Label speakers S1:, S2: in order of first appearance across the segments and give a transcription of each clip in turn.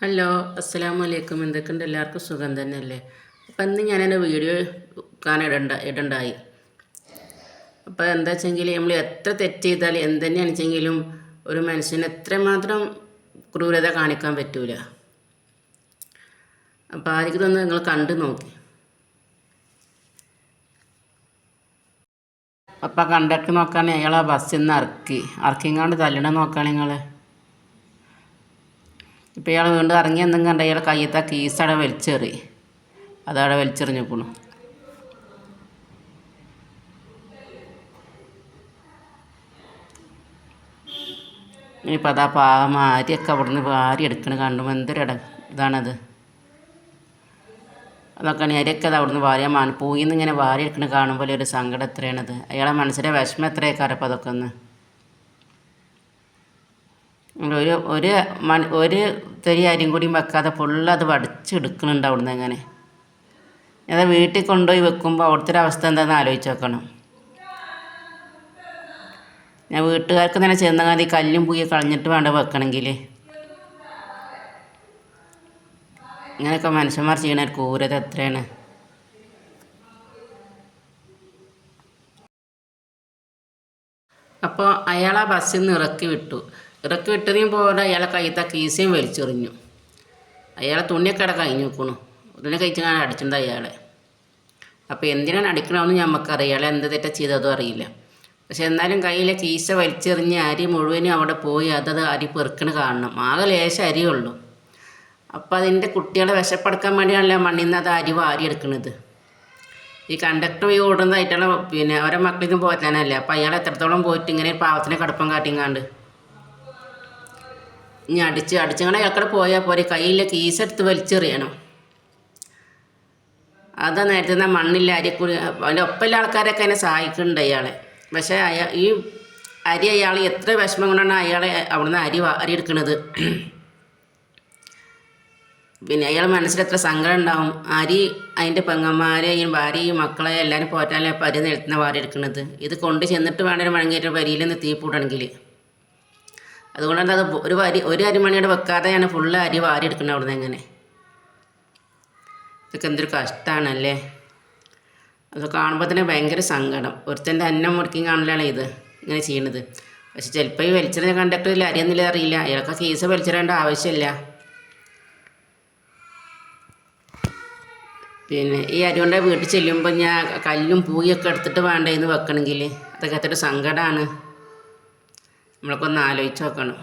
S1: Hello അസ്സലാമു അലൈക്കും. എന്തൊക്കെയുണ്ട്? എല്ലാവർക്കും സുഖം തന്നെയല്ലേ? അപ്പം ഇന്ന് ഞാൻ എന്റെ വീഡിയോ കാണാൻ ഇടണ്ട ഇടണ്ടായി. അപ്പോൾ എന്താ വെച്ചെങ്കിൽ നമ്മൾ എത്ര തെറ്റ് ചെയ്താൽ എന്തുതന്നെയാണ് വെച്ചെങ്കിലും ഒരു മനുഷ്യന് എത്രമാത്രം ക്രൂരത കാണിക്കാൻ പറ്റൂല. അപ്പോൾ ആദ്യം നിങ്ങൾ കണ്ടു നോക്കി. അപ്പം കണ്ടിട്ട് നോക്കാൻ അയാൾ ബസ്സിൽ നിന്ന് ഇറക്കി. ഇറക്കിങ്ങാണ്ട് തല്ലണ നോക്കുകയാണ് ഇപ്പം ഇയാൾ വീണ്ടും ഇറങ്ങി എന്തെങ്കിലും കണ്ട ഇയാൾ കയ്യത്തെ കീസ് അവിടെ വലിച്ചെറി. അതവിടെ വലിച്ചെറിഞ്ഞപ്പോണു ഇനിയിപ്പോൾ അതാ പാവം ആരിയൊക്കെ അവിടെ നിന്ന് വാരി എടുക്കണ കണ്ടുമ്പോൾ ഇട ഇതാണത്. അതൊക്കെ അരിയൊക്കെ അത് അവിടുന്ന് വാരിയാൽ മാൻ പൂയിന്ന് ഇങ്ങനെ വാരി എടുക്കണ കാണുമ്പോൾ ഒരു സങ്കടം എത്രയാണത്. അയാളെ മനസ്സിലെ വിഷമം എത്രയൊക്കെ അറിയപ്പോൾ അതൊക്കെ ഒന്ന്? ഒരു ഒരു മണി ഒരു തരി അരിയും കൂടിയും വെക്കാതെ ഫുള്ള് അത് വടിച്ചെടുക്കുന്നുണ്ട് അവിടുന്ന് എങ്ങനെ? അത് വീട്ടിൽ കൊണ്ടുപോയി വെക്കുമ്പോൾ അവിടുത്തെ ഒരു അവസ്ഥ എന്താണെന്ന് ആലോചിച്ച് നോക്കണം. ഞാൻ വീട്ടുകാർക്ക് തന്നെ ചെന്നങ്ങാതി കല്ലും പൂയ കളഞ്ഞിട്ട് വേണ്ട വെക്കണമെങ്കിൽ ഇങ്ങനെയൊക്കെ മനുഷ്യന്മാർ ചെയ്യണ ഒരു ക്രൂരത എത്രയാണ്. അപ്പോൾ അയാൾ ആ ബസ്സിൽ നിന്ന് ഇറക്കി വിട്ടു. ഇറക്കി വിട്ടതിനും പോലെ അയാളെ കയ്യത്തെ കീസയും വലിച്ചെറിഞ്ഞു. അയാളെ തുണിയൊക്കെ അവിടെ കഴിഞ്ഞു നിൽക്കണു. തുണി കഴിച്ചാണ് അടിച്ചിട്ടുണ്ട് അയാളെ. അപ്പോൾ എന്തിനാണ് അടിക്കണമെന്ന് നമുക്കറിയാം അയാളെ എന്ത് തെറ്റാ ചെയ്തതും അറിയില്ല. പക്ഷെ എന്നാലും കയ്യിലെ കീശ വലിച്ചെറിഞ്ഞ് അരി മുഴുവനും അവിടെ പോയി അതത് അരി പെറുക്കണ കാണണം. ആകെ ലേശം അരിയുള്ളൂ. അപ്പോൾ അതിന്റെ കുട്ടികളെ വിശപ്പെടുക്കാൻ വേണ്ടിയാണല്ലോ മണ്ണിൽ നിന്ന് അത് അരി വാരിയെടുക്കുന്നത് ഈ കണ്ടക്ടർ ഈ ഓടുന്നതായിട്ടുള്ള പിന്നെ അവരെ മക്കളിൽ നിന്ന് പോറ്റാനല്ലേ അപ്പോൾ അയാൾ എത്രത്തോളം പോയിട്ട് ഇങ്ങനെ പാവത്തിനെ കടുപ്പം കാട്ടിങ്ങാണ്ട് ഇനി അടിച്ച് അടിച്ചങ്ങനെ എക്കടെ പോയാൽ പോരെ. കയ്യിലെ കീസെടുത്ത് വലിച്ചെറിയണം. അതാ നേരത്തെ മണ്ണില്ല അരിക്കൂടി അതിന്റെ ഒപ്പമുള്ള ആൾക്കാരൊക്കെ എന്നെ സഹായിക്കുന്നുണ്ട് അയാളെ പക്ഷേ അയാൾ ഈ അരി അയാൾ എത്ര വിഷമം കൊണ്ടാണ് അയാളെ അവിടുന്ന് അരി അരി എടുക്കുന്നത് പിന്നെ അയാൾ മനസ്സിൽ എത്ര സങ്കടം ഉണ്ടാവും. അരി അതിന്റെ പെങ്ങന്മാരെയും ഭാര്യയും മക്കളെ എല്ലാവരും പോറ്റാനല്ലേ അപ്പം അരി നിലത്തുന്ന വാരി എടുക്കുന്നത് ഇത് കൊണ്ട് ചെന്നിട്ട് വേണം ഒരു മഴങ്ങേറ്റ വരിയിൽ നിന്ന് തീ അതുകൊണ്ടാണ് അത് ഒരു അരി ഒരു അരിമണിയുടെ വെക്കാതെയാണ് ഫുള്ള് അരി വാരി എടുക്കുന്നത് അവിടുന്ന് എങ്ങനെ? ഇതൊക്കെ എന്തൊരു കഷ്ടമാണല്ലേ അത് കാണുമ്പോൾ തന്നെ ഭയങ്കര സങ്കടം. ഒരുത്തന്റെ അന്നം മുറിക്കും കാണലാണ് ഇത് ഇങ്ങനെ ചെയ്യണത്. പക്ഷെ ചിലപ്പോൾ ഈ വലിച്ചെറിഞ്ഞ കണ്ടക്ടറിൽ അരിയൊന്നുമില്ല അറിയില്ല. അയാൾക്ക് കേസ് വലിച്ചെറിയേണ്ട ആവശ്യമില്ല. പിന്നെ ഈ അരി കൊണ്ട് വീട്ടിൽ ചെല്ലുമ്പോൾ ഞാൻ കല്ലും പൂയൊക്കെ എടുത്തിട്ട് വേണ്ട ഇന്ന് വെക്കണമെങ്കിൽ അതൊക്കെ അത്ര സങ്കടമാണ് നമ്മളൊക്കെ ഒന്ന് ആലോചിച്ച് നോക്കണം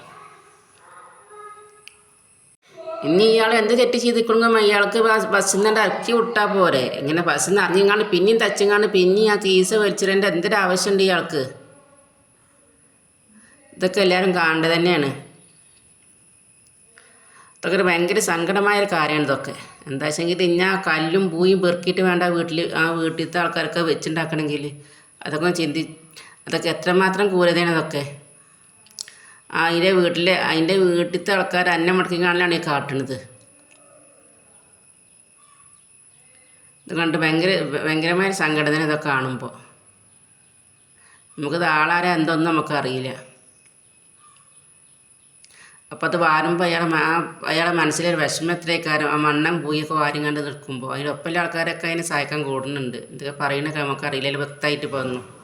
S1: ഇനി ഇയാൾ എന്ത് തെറ്റ് ചെയ്തിക്കണമെങ്കിൽ ഇയാൾക്ക് ബസ് ബസ്സിൽ നിന്ന് ഇറക്കി വിട്ടാൽ പോരെ. ഇങ്ങനെ ബസ്സിൽ നിന്ന് ഇറങ്ങിങ്ങാണ്ട് പിന്നെയും തച്ചിങ്ങാണ്ട് പിന്നെയും ആ തീസ വലിച്ചിടേണ്ട എന്തൊരു ആവശ്യമുണ്ട് ഇയാൾക്ക്? ഇതൊക്കെ എല്ലാവരും കാണേണ്ടത് തന്നെയാണ്. ഇതൊക്കെ ഒരു ഭയങ്കര സങ്കടമായ ഒരു കാര്യമാണ് ഇതൊക്കെ. എന്താ വെച്ചെങ്കിൽ ഇനി ആ കല്ലും പൂയും പെറുക്കിയിട്ട് വേണ്ട വീട്ടിൽ ആ വീട്ടിലത്തെ ആൾക്കാരൊക്കെ വെച്ചുണ്ടാക്കണമെങ്കിൽ അതൊക്കെ ചിന്തി അതൊക്കെ എത്രമാത്രം ക്രൂരതയാണ് അതൊക്കെ അതിന്റെ വീട്ടിലെ അതിന്റെ വീട്ടിലത്തെ ആൾക്കാർ അന്നം മുടക്കി കാണലാണ് ഈ കാട്ടണത്. ഇത് കണ്ട് ഭയങ്കര ഭയങ്കരമായ സംഘടന ഇതൊക്കെ കാണുമ്പോൾ നമുക്കിത് ആളാരെ എന്തോന്ന് നമുക്കറിയില്ല. അപ്പോൾ അത് വാരുമ്പോൾ അയാളെ ആ അയാളെ മനസ്സിലൊരു വിഷമം എത്രയൊക്കെ ആ മണ്ണം പൂയൊക്കെ വാരും കണ്ട് നിൽക്കുമ്പോൾ അതിലൊപ്പമുള്ള ആൾക്കാരൊക്കെ അതിനെ സഹായിക്കാൻ കൂടുന്നുണ്ട്. ഇതൊക്കെ പറയണൊക്കെ നമുക്കറിയില്ല. വ്യക്തമായിട്ട് വന്നു